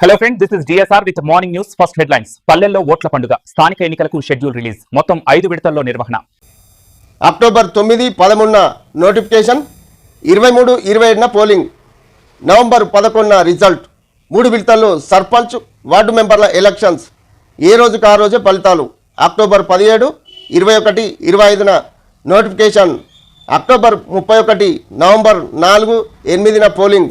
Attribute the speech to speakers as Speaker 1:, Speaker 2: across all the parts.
Speaker 1: Hello friend this is DSR with morning news first headlines పల్లెల్లో ఓట్ల పండుగ. స్థానిక ఎన్నికలకు షెడ్యూల్ రిలీజ్ మొత్తం ఐదు విడతల్లో నిర్వహణ.
Speaker 2: అక్టోబర్ తొమ్మిది పదమూడున నోటిఫికేషన్ ఇరవై మూడు ఇరవై ఏడున పోలింగ్. నవంబర్ పదకొండున రిజల్ట్ మూడు విడతల్లో సర్పంచ్ వార్డు మెంబర్ల ఎలక్షన్స్ ఏ రోజుకు ఆ రోజే ఫలితాలు? అక్టోబర్ పదిహేడు ఇరవై ఒకటి ఇరవై ఐదున నోటిఫికేషన్. అక్టోబర్ ముప్పై ఒకటి నవంబర్ నాలుగు ఎనిమిదిన పోలింగ్.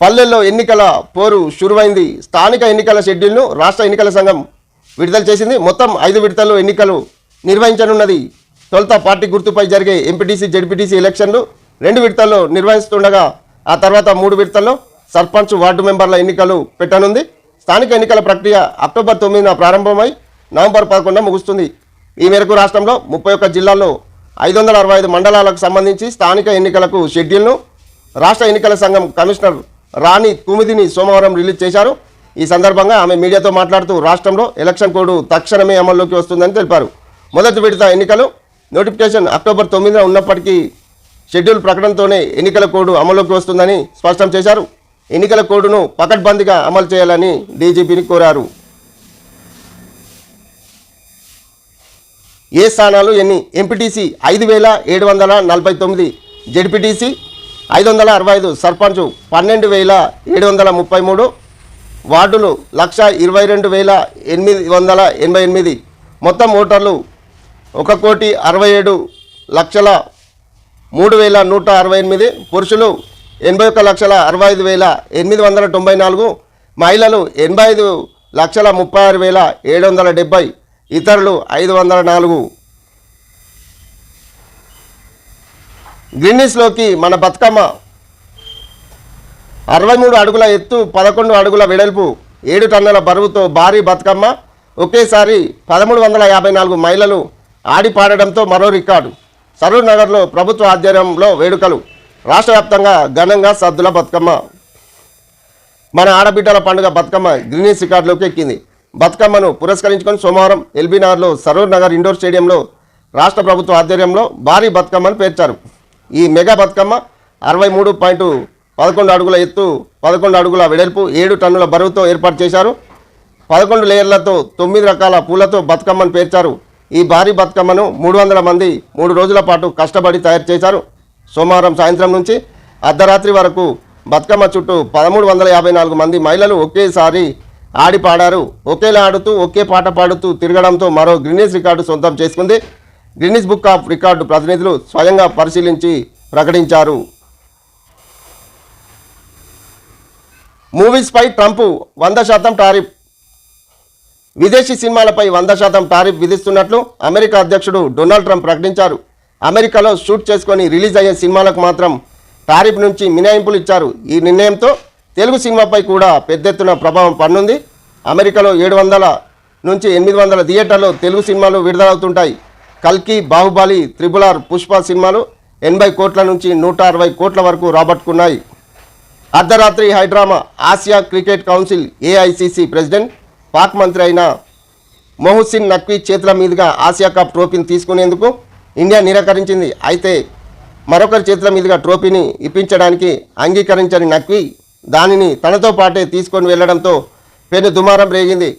Speaker 2: పల్లెల్లో ఎన్నికల పోరు షురువైంది. స్థానిక ఎన్నికల షెడ్యూల్ను రాష్ట్ర ఎన్నికల సంఘం విడుదల చేసింది. మొత్తం ఐదు విడతల్లో ఎన్నికలు నిర్వహించనున్నది. తొలుత పార్టీ గుర్తుపై జరిగే ఎంపీటీసీ జడ్పీటీసీ ఎలక్షన్లు రెండు విడతల్లో నిర్వహిస్తుండగా ఆ తర్వాత మూడు విడతల్లో సర్పంచ్ వార్డు మెంబర్ల ఎన్నికలు పెట్టనుంది. స్థానిక ఎన్నికల ప్రక్రియ అక్టోబర్ తొమ్మిదిన ప్రారంభమై నవంబర్ పదకొండున ముగుస్తుంది. ఈ మేరకు రాష్ట్రంలో ముప్పై ఒక్క జిల్లాల్లో ఐదు వందల అరవై ఐదు మండలాలకు సంబంధించి స్థానిక ఎన్నికలకు షెడ్యూల్ను రాష్ట్ర ఎన్నికల సంఘం కమిషనర్ రాణి కుమిదిని సోమవారం రిలీజ్ చేశారు. ఈ సందర్భంగా ఆమె మీడియాతో మాట్లాడుతూ రాష్ట్రంలో ఎలక్షన్ కోడ్ తక్షణమే అమల్లోకి వస్తుందని తెలిపారు. మొదటి విడత ఎన్నికలు నోటిఫికేషన్ అక్టోబర్ తొమ్మిదిన ఉన్నప్పటికీ షెడ్యూల్ ప్రకటనతోనే ఎన్నికల కోడ్ అమల్లోకి వస్తుందని స్పష్టం చేశారు. ఎన్నికల కోడ్ను పకడ్బందీగా అమలు చేయాలని డీజీపీని కోరారు. ఏ స్థానాలు ఎన్ని? ఎంపీటీసీ ఐదు వేల ఏడు వందల నలభై తొమ్మిది జెడ్పీటీసీ ఐదు వందల అరవై ఐదు సర్పంచ్ పన్నెండు వేల ఏడు వందల ముప్పై మూడు వార్డులు లక్ష ఇరవై రెండు వేల ఎనిమిది వందల ఎనభై ఎనిమిది. మొత్తం ఓటర్లు ఒక కోటి అరవై ఏడు లక్షల మూడు వేల నూట అరవై ఎనిమిది పురుషులు ఎనభై ఒక్క లక్షల అరవై ఐదు వేల ఎనిమిది వందల తొంభై నాలుగు మహిళలు ఎనభై ఐదు లక్షల ముప్పై ఆరు వేల ఏడు వందల డెబ్బై ఇతరులు ఐదు వందల నాలుగు. గ్రీనిస్లోకి మన బతుకమ్మ. అరవై మూడు అడుగుల ఎత్తు పదకొండు అడుగుల వెడల్పు ఏడు టన్నుల బరువుతో భారీ బతుకమ్మ. ఒకేసారి పదమూడు వందల యాభై నాలుగు మహిళలు ఆడి పాడడంతో మరో రికార్డు. సరూర్ నగర్లో ప్రభుత్వ ఆధ్వర్యంలో వేడుకలు. రాష్ట్ర వ్యాప్తంగా ఘనంగా సద్దుల బతుకమ్మ. మన ఆడబిడ్డల పండుగ బతుకమ్మ గ్రీనీస్ రికార్డులోకి ఎక్కింది. బతుకమ్మను పురస్కరించుకొని సోమవారం ఎల్బీ నగర్లో సరూర్ నగర్ ఇండోర్ స్టేడియంలో రాష్ట్ర ప్రభుత్వ ఆధ్వర్యంలో భారీ బతుకమ్మను పేర్చారు. ఈ మెగా బతుకమ్మ అరవై మూడు పాయింట్ పదకొండు అడుగుల ఎత్తు పదకొండు అడుగుల వెడల్పు ఏడు టన్నుల బరువుతో ఏర్పాటు చేశారు. పదకొండు లేయర్లతో తొమ్మిది రకాల పూలతో బతుకమ్మను పేర్చారు. ఈ భారీ బతుకమ్మను మూడు వందల మంది మూడు రోజుల పాటు కష్టపడి తయారు చేశారు. సోమవారం సాయంత్రం నుంచి అర్ధరాత్రి వరకు బతుకమ్మ చుట్టూ పదమూడు వందల యాభై నాలుగు మంది మహిళలు ఒకేసారి ఆడి పాడారు. ఒకేలా ఆడుతూ ఒకే పాట పాడుతూ తిరగడంతో మరో గ్రీనీస్ రికార్డు సొంతం చేసుకుంది. గిన్నిస్ బుక్ ఆఫ్ రికార్డు ప్రతినిధులు స్వయంగా పరిశీలించి ప్రకటించారు. మూవీస్పై ట్రంప్ వంద శాతం టారిఫ్ విదేశీ సినిమాలపై వంద శాతం టారిఫ్ విధిస్తున్నట్లు అమెరికా అధ్యక్షుడు డొనాల్డ్ ట్రంప్ ప్రకటించారు. అమెరికాలో షూట్ చేసుకొని రిలీజ్ అయ్యే సినిమాలకు మాత్రం టారిఫ్ నుంచి మినహాయింపులు ఇచ్చారు. ఈ నిర్ణయంతో తెలుగు సినిమాపై కూడా పెద్ద ఎత్తున ప్రభావం పన్నుంది. అమెరికాలో ఏడు వందల నుంచి ఎనిమిది వందల థియేటర్లో తెలుగు సినిమాలు విడుదలవుతుంటాయి. కల్కి బాహుబలి త్రిబుల్ ఆర్ పుష్ప సినిమాలు ఎనభై కోట్ల నుంచి నూట అరవై కోట్ల వరకు రాబట్టుకున్నాయి. అర్ధరాత్రి high drama Asia cricket council AICC president Pak మంత్రి అయిన మొహసిన్ నక్వీ చేతుల మీదుగా ఆసియా కప్ ట్రోఫీని తీసుకునేందుకు ఇండియా నిరాకరించింది. అయితే మరొకరి చేతుల మీదుగా ట్రోఫీని ఇప్పించడానికి అంగీకరించని నక్వీ దానిని తనతో పాటే తీసుకొని వెళ్ళడంతో పెను దుమారం రేగింది.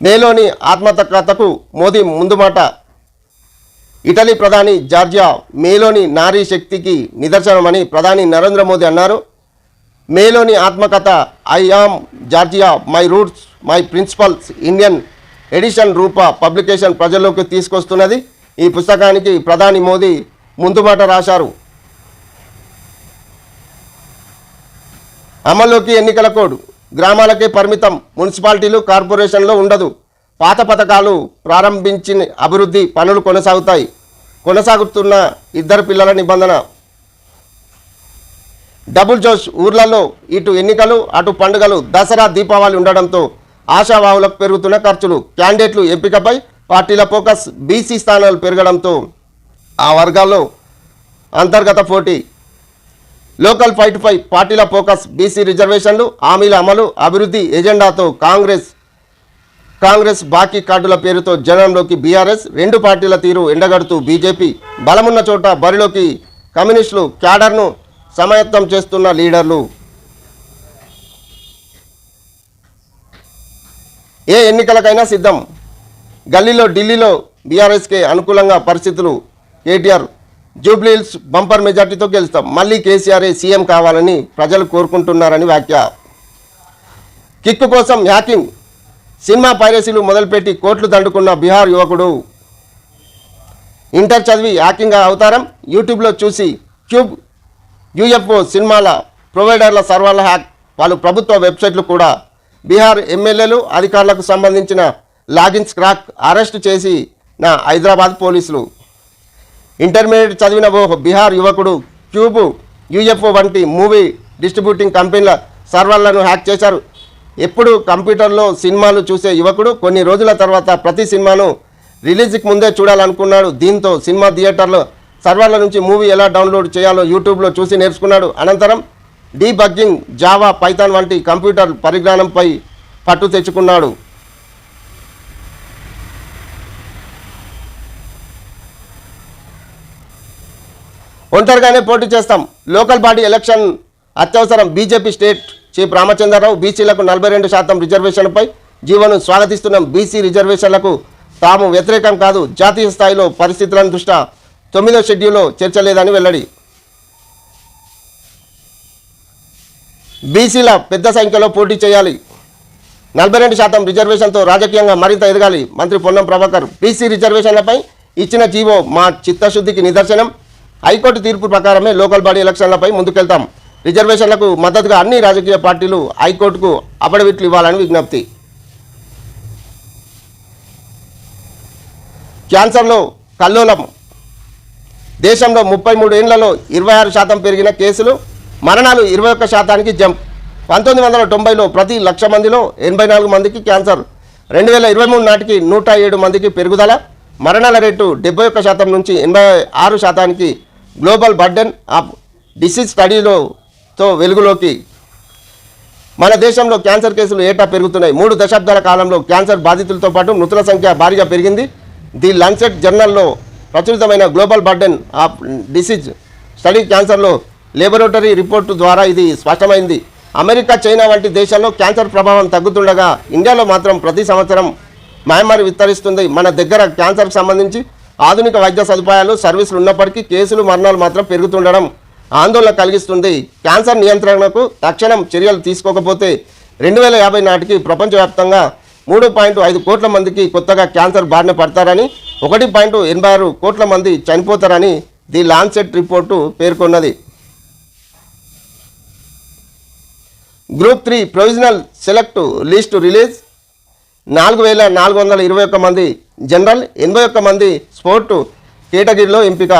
Speaker 2: మేలోని ఆత్మకథకు మోదీ ముందు మాట ఇటలీ ప్రధాని జార్జియా మేలోని నారీ శక్తికి నిదర్శనమని ప్రధాని నరేంద్ర మోదీ అన్నారు. మేలోని ఆత్మకథ I am Giorgia my roots my principles Indian edition Rupa publication ప్రజల్లోకి తీసుకొస్తున్నది. ఈ పుస్తకానికి ప్రధాని మోదీ ముందుబాట రాశారు. అమల్లోకి ఎన్నికల కోడ్ గ్రామాలకే పరిమితం మున్సిపాలిటీలు కార్పొరేషన్లో ఉండదు. పాత పథకాలు ప్రారంభించిన అభివృద్ధి పనులు కొనసాగుతాయి. కొనసాగుతున్న ఇద్దరు పిల్లల నిబంధన. డబుల్ జోష్ ఊర్లలో ఇటు ఎన్నికలు అటు పండుగలు దసరా దీపావళి ఉండడంతో ఆశావాహులకు పెరుగుతున్న ఖర్చులు. క్యాండిడేట్లు ఎంపికపై పార్టీల ఫోకస్ బీసీ స్థానాలు పెరగడంతో ఆ వర్గాల్లో అంతర్గత పోటీ. లోకల్ ఫైట్పై పార్టీల ఫోకస్ బీసీ రిజర్వేషన్లు హామీల అమలు అభివృద్ధి ఎజెండాతో కాంగ్రెస్ కాంగ్రెస్ బాకీ కార్డుల పేరుతో జనంలోకి బీఆర్ఎస్ రెండు పార్టీల తీరు ఎండగడుతూ బీజేపీ బలమున్న చోట బరిలోకి కమ్యూనిస్టులు క్యాడర్ను సమాయత్తం చేస్తున్న లీడర్లు. ఏ ఎన్నికలకైనా సిద్ధం. గల్లీలో ఢిల్లీలో బీఆర్ఎస్కే అనుకూలంగా పరిస్థితులు. కేటీఆర్ జూబ్లీల్స్ బంపర్ మెజార్టీతో గెలుస్తాం. మళ్ళీ కేసీఆర్ఏ సీఎం కావాలని ప్రజలు కోరుకుంటున్నారని వ్యాఖ్య. కిక్కు కోసం హ్యాకింగ్ సినిమా పైరసీలు మొదలుపెట్టి కోట్లు దండుకున్న బీహార్ యువకుడు. ఇంటర్ చదివి యాకింగ్ అవతారం యూట్యూబ్లో చూసి క్యూబ్ యూఎఫ్ఓ సినిమాల ప్రొవైడర్ల సర్వర్ల హ్యాక్ వాళ్ళు ప్రభుత్వ వెబ్సైట్లు కూడా బీహార్ ఎమ్మెల్యేలు అధికారులకు సంబంధించిన లాగిన్స్ క్రాక్ అరెస్ట్ చేసి నా హైదరాబాద్ పోలీసులు. ఇంటర్మీడియట్ చదివిన ఓ బీహార్ యువకుడు క్యూబ్ యూఎఫ్ఓ వంటి మూవీ డిస్ట్రిబ్యూటింగ్ కంపెనీల సర్వర్లను హ్యాక్ చేశారు. ఎప్పుడు కంప్యూటర్లో సినిమాలు చూసే యువకుడు కొన్ని రోజుల తర్వాత ప్రతి సినిమాను రిలీజ్కి ముందే చూడాలనుకున్నాడు. దీంతో సినిమా థియేటర్లో సర్వర్ల నుంచి మూవీ ఎలా డౌన్లోడ్ చేయాలో యూట్యూబ్లో చూసి నేర్చుకున్నాడు. అనంతరం డీబగ్గింగ్ జావా పైథాన్ వంటి కంప్యూటర్ పరిజ్ఞానంపై పట్టు తెచ్చుకున్నాడు. ఒంటరిగానే పోటీ చేస్తాం. లోకల్ బాడీ ఎలక్షన్ అత్యవసరం. బీజేపీ స్టేట్ శ్రీ రామచంద్రరావు బీసీలకు నలభై రెండు శాతం రిజర్వేషన్లపై జీవోను స్వాగతిస్తున్న. బీసీ రిజర్వేషన్లకు తాము వ్యతిరేకం కాదు జాతీయ స్థాయిలో పరిస్థితులను దృష్ట్యా తొమ్మిదో షెడ్యూల్లో చేర్చలేదని వెల్లడి. బీసీల పెద్ద సంఖ్యలో పోటీ చేయాలి. నలభై రెండు శాతం రిజర్వేషన్తో రాజకీయంగా మరింత ఎదగాలి. మంత్రి పొన్నం ప్రభాకర్ బీసీ రిజర్వేషన్లపై ఇచ్చిన జీవో మా చిత్తశుద్ధికి నిదర్శనం. హైకోర్టు తీర్పు ప్రకారమే లోకల్ బాడీ ఎలక్షన్లపై ముందుకెళ్తాం. రిజర్వేషన్లకు మద్దతుగా అన్ని రాజకీయ పార్టీలు హైకోర్టుకు అఫిడవిట్లు ఇవ్వాలని విజ్ఞప్తి. క్యాన్సర్లో కల్లోలం. దేశంలో ముప్పై మూడు ఏళ్ళలో ఇరవై ఆరు శాతం పెరిగిన కేసులు మరణాలు ఇరవై ఒక్క శాతానికి జంప్. పంతొమ్మిది వందల తొంభైలో ప్రతి లక్ష మందిలో ఎనభై నాలుగు మందికి క్యాన్సర్ రెండు వేల ఇరవై మూడు నాటికి నూట ఏడు మందికి పెరుగుదల మరణాల రేటు డెబ్బై ఒక్క శాతం నుంచి ఎనభై ఆరు శాతానికి గ్లోబల్ బర్డెన్ ఆఫ్ డిసీజ్ స్టడీలో తో వెలుగులోకి. మన దేశంలో క్యాన్సర్ కేసులు ఏటా పెరుగుతున్నాయి? మూడు దశాబ్దాల కాలంలో క్యాన్సర్ బాధితులతో పాటు మృతుల సంఖ్య భారీగా పెరిగింది. ది లాన్సెట్ జర్నల్లో ప్రచురితమైన global burden of disease study క్యాన్సర్లో laboratory report ద్వారా ఇది స్పష్టమైంది. అమెరికా చైనా వంటి దేశాల్లో క్యాన్సర్ ప్రభావం తగ్గుతుండగా ఇండియాలో మాత్రం ప్రతి సంవత్సరం మహమ్మారి విస్తరిస్తుంది. మన దగ్గర క్యాన్సర్కి సంబంధించి ఆధునిక వైద్య సదుపాయాలు సర్వీసులు ఉన్నప్పటికీ కేసులు మరణాలు మాత్రం పెరుగుతుండడం ఆందోళన కలిగిస్తుంది. క్యాన్సర్ నియంత్రణకు తక్షణం చర్యలు తీసుకోకపోతే రెండు వేల యాభై నాటికి ప్రపంచవ్యాప్తంగా మూడు పాయింట్ ఐదు కోట్ల మందికి కొత్తగా క్యాన్సర్ బారిన పడతారని ఒకటి పాయింట్ ఎనభై ఆరు కోట్ల మంది చనిపోతారని ది లాన్సెట్ రిపోర్టు పేర్కొన్నది. Group three provisional select list release. నాలుగు వేల నాలుగు వందల ఇరవై ఒక్క మంది జనరల్ ఎనభై ఒక్క మంది స్పోర్టు కేటగిరీలో ఎంపిక.